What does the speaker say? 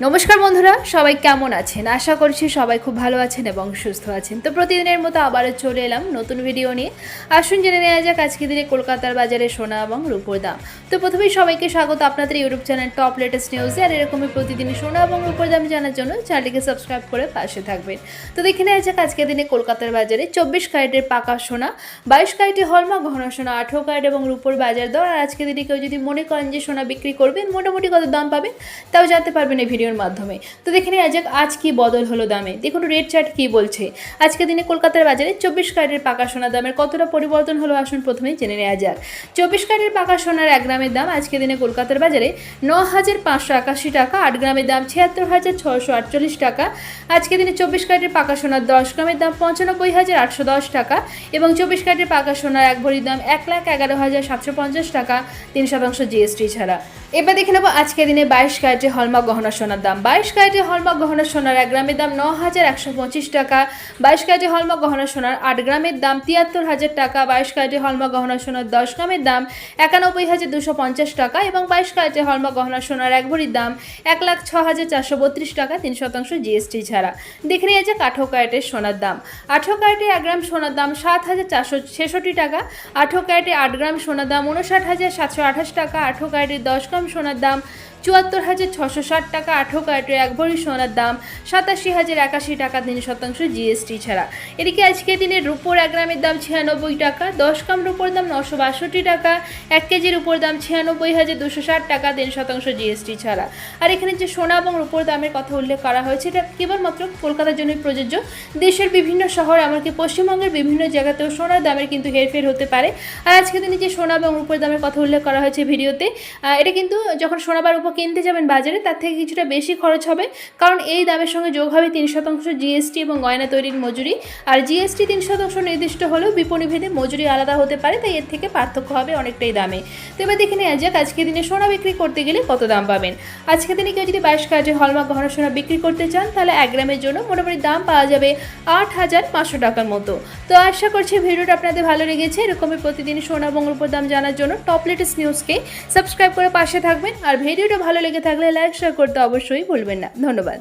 নমস্কার বন্ধুরা, সবাই কেমন আছেন? আশা করছি সবাই খুব ভালো আছেন এবং সুস্থ আছেন। তো প্রতিদিনের মতো আবারও চলে এলাম নতুন ভিডিও নিয়ে। আসুন জেনে নেওয়া যাক আজকে দিনে কলকাতার বাজারে সোনা এবং রূপোর দাম। তো প্রথমেই সবাইকে স্বাগত আপনাদের ইউটিউব চ্যানেল টপ লেটেস্ট নিউজে আর এরকমই প্রতিদিনই সোনা এবং রূপোর দাম জানার জন্য চ্যানেলটিকে সাবস্ক্রাইব করে পাশে থাকবেন। তো দেখে নেওয়া যাক আজকে দিনে কলকাতার বাজারে চব্বিশ ক্যারেটের পাকা সোনা, বাইশ ক্যারেটের হলমার্ক ঘন সোনা, আঠেরো ক্যারেট এবং রূপোর বাজার দর। আর আজকে দিনে কেউ যদি মনে করেন যে সোনা বিক্রি করবেন, মোটামুটি কত দাম পাবেন, তাও জানতে পারবেন এই ভিডিওর মাধ্যমে। তো দেখে নেওয়া যাক আজ কি বদল হলো দামে। দেখুন রেড চার্ট কি বলছে। আজকে দিনে কলকাতার বাজারে চব্বিশ ক্যারেটের পাকা সোনা দামের কতটা পরিবর্তন হলো আসুন প্রথমেই জেনে নেওয়া যাক। চব্বিশ ক্যারেটের পাকা সোনার এক গ্রামের দাম আজকে দিনে কলকাতার বাজারে ন হাজার পাঁচশো একাশি টাকা, আট গ্রামের দাম ছিয়াত্তর হাজার ছশো আটচল্লিশ টাকা। আজকে দিনে চব্বিশ ক্যারেটের পাকা সোনার দশ গ্রামের দাম পঁচানব্বই হাজার আটশো দশ টাকা এবং চব্বিশ ক্যারেটের পাকা সোনার এক ভরির দাম এক লাখ এগারো হাজার সাতশো পঞ্চাশ টাকা, তিন শতাংশ জিএসটি ছাড়া। এবার দেখে নেব আজকের দিনে বাইশ ক্যারেটে হলমার্ক গহনা সোনার দাম। বাইশ ক্যারেটে হলমার্ক গহনা সোনার এক গ্রামের দাম ন হাজার একশো পঁচিশ টাকা। বাইশ ক্যারেটে হলমার্ক গহনা সোনার আট গ্রামের দাম তিয়াত্তর হাজার টাকা। বাইশ ক্যারেটে হলমার্ক গহনা সোনার দশ গ্রামের দাম একানব্বই হাজার দুশো পঞ্চাশ টাকা এবং বাইশ ক্যারেটে হলমার্ক গহনা সোনার এক ভরির দাম এক লাখ ছ হাজার চারশো বত্রিশ টাকা, তিন শতাংশ জিএসটি ছাড়া। দেখে নিয়ে যাক আঠেরো ক্যারেটের সোনার দাম। আঠেরো ক্যারেটে এক গ্রাম সোনার দাম সাত হাজার চারশো ছেষট্টি টাকা। আঠেরো ক্যারেটে আট গ্রাম সোনার দাম উনষাট হাজার সাতশো আঠাশ টাকা। আঠেরো ক্যারেটে দশ গ্রাম সোনার দাম চুয়াত্তর হাজার ছশো ষাট টাকা আঠেরো ক্যারেটের এক ভরি সোনার দাম সাতাশি হাজার একাশি টাকা তিন শতাংশ জিএসটি ছাড়া। এদিকে আজকের দিনে রুপোর এক গ্রামের দাম ছিয়ানব্বই টাকা, দশ গ্রাম রুপোর দাম নশো বাষট্টি টাকা, এক কেজির উপর দাম ছিয়ানব্বই হাজার দুশো ষাট টাকা তিন শতাংশ জিএসটি ছাড়া। আর এখানে যে সোনা এবং রুপোর দামের কথা উল্লেখ করা হয়েছে, এটা কেবলমাত্র কলকাতার জন্যই প্রযোজ্য। দেশের বিভিন্ন শহর এমনকি পশ্চিমবঙ্গের বিভিন্ন জায়গাতেও সোনার দামের কিন্তু হেরফের হতে পারে। আর আজকের দিনে যে সোনা এবং রুপোর দামের কথা উল্লেখ করা হয়েছে ভিডিওতে এটা কিন্তু যখন সোনা বা রূপো কিনতে যাবেন বাজারে, তার থেকে কিছুটা বেশি খরচ হবে। কারণ এই দামের সঙ্গে যোগ হবে তিন শতাংশ জিএসটি এবং গয়না তৈরির মজুরি। আর জিএসটি তিন শতাংশ নির্দিষ্ট হলেও বিপণী ভেদে মজুরি আলাদা হতে পারে, তাই এর থেকে পার্থক্য হবে অনেকটাই দামে। তো এবার দেখে নেওয়া যাক আজকের দিনে সোনা বিক্রি করতে গেলে কত দাম পাবেন? আজকের দিনে কেউ যদি বাইশ কাজে হলমার্ক গহনা সোনা বিক্রি করতে চান, তাহলে এক গ্রামের জন্য মোটামুটি দাম পাওয়া যাবে আট হাজার পাঁচশো টাকার মতো। তো আশা করছি ভিডিওটা আপনাদের ভালো লেগেছে। এরকমই প্রতিদিন সোনা এবং রূপোর দাম জানার জন্য টপ লেটেস্ট নিউজকে সাবস্ক্রাইব করে পাশে থাকবেন। আর ভিডিওটা ভালো লেগে থাকলে লাইক শেয়ার করতে অবশ্যই ভুলবেন না। ধন্যবাদ।